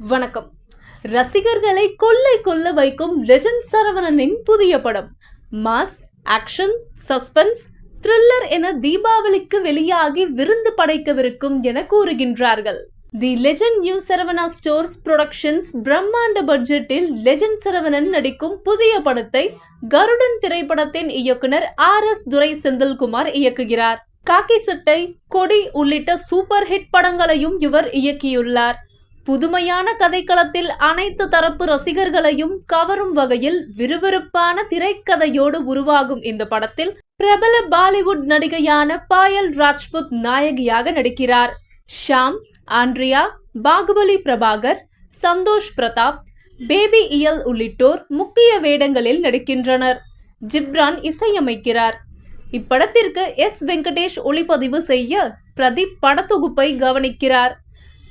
வணக்கம். ரசிகர்களை கொள்ளை கொள்ள வைக்கும் லெஜண்ட் சரவணனின் புதிய படம். மாஸ் ஆக்ஷன் சஸ்பென்ஸ் த்ரில்லர் என தீபாவளிக்கு வெளியாகி விருந்து படைக்கவிருக்கும் என கூறுகின்றார்கள். The legend new Saravana stores productions பிரம்மாண்ட பட்ஜெட்டில் லெஜண்ட் சரவணன் நடிக்கும் புதிய படத்தை கருடன் திரைப்படத்தின் இயக்குனர் ஆர் எஸ் துரை செந்தில்குமார் இயக்குகிறார். காக்கி சட்டை கொடி உள்ளிட்ட சூப்பர் ஹிட் படங்களையும் இவர் இயக்கியுள்ளார். புதுமையான கதைக்களத்தில் அனைத்து தரப்பு ரசிகர்களையும் கவரும் வகையில் விறுவிறுப்பான திரைக்கதையோடு உருவாகும் இந்த படத்தில் பிரபல பாலிவுட் நடிகையான பாயல் ராஜ்புத் நாயகியாக நடிக்கிறார். ஷாம் ஆண்ட்ரியா பாகுபலி பிரபாகர் சந்தோஷ் பிரதாப் பேபி இயல் உள்ளிட்டோர் முக்கிய வேடங்களில் நடிக்கின்றனர். ஜிப்ரான் இசையமைக்கிறார். இப்படத்திற்கு எஸ் வெங்கடேஷ் ஒளிப்பதிவு செய்ய பிரதீப் படத்தொகுப்பை கவனிக்கிறார்.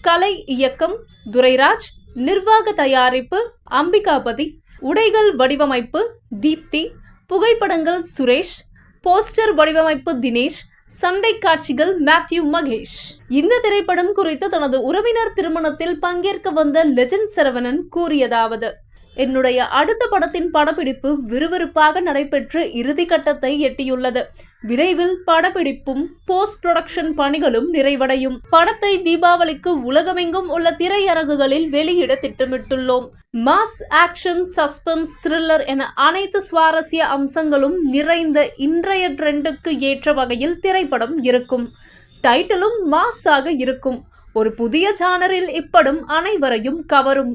கலை இயக்கம் துரைராஜ் நிர்வாக தயாரிப்பு அம்பிகாபதி உடைகள் வடிவமைப்பு தீப்தி புகைப்படங்கள் சுரேஷ் போஸ்டர் வடிவமைப்பு தினேஷ் சண்டை காட்சிகள் மேத்யூ மகேஷ். இந்த திரைப்படம் குறித்து தனது உறவினர் திருமணத்தில் பங்கேற்க வந்த லெஜண்ட் சரவணன் கூறியதாவது என்னுடைய அடுத்த படத்தின் படப்பிடிப்பு விறுவிறுப்பாக நடைபெற்று இறுதிக்கட்டத்தை எட்டியுள்ளது. விரைவில் படப்பிடிப்பும் போஸ்ட் புரொடக்ஷன் பணிகளும் நிறைவடையும். படத்தை தீபாவளிக்கு உலகமெங்கும் உள்ள திரையரங்குகளில் வெளியிட திட்டமிட்டுள்ளோம். மாஸ் ஆக்ஷன் சஸ்பென்ஸ் த்ரில்லர் என அனைத்து சுவாரஸ்ய அம்சங்களும் நிறைந்த இன்றைய ட்ரெண்டுக்கு ஏற்ற வகையில் திரைப்படம் இருக்கும். டைட்டிலும் மாஸாக இருக்கும். ஒரு புதிய ஜானரில் இப்படம் அனைவரையும் கவரும்.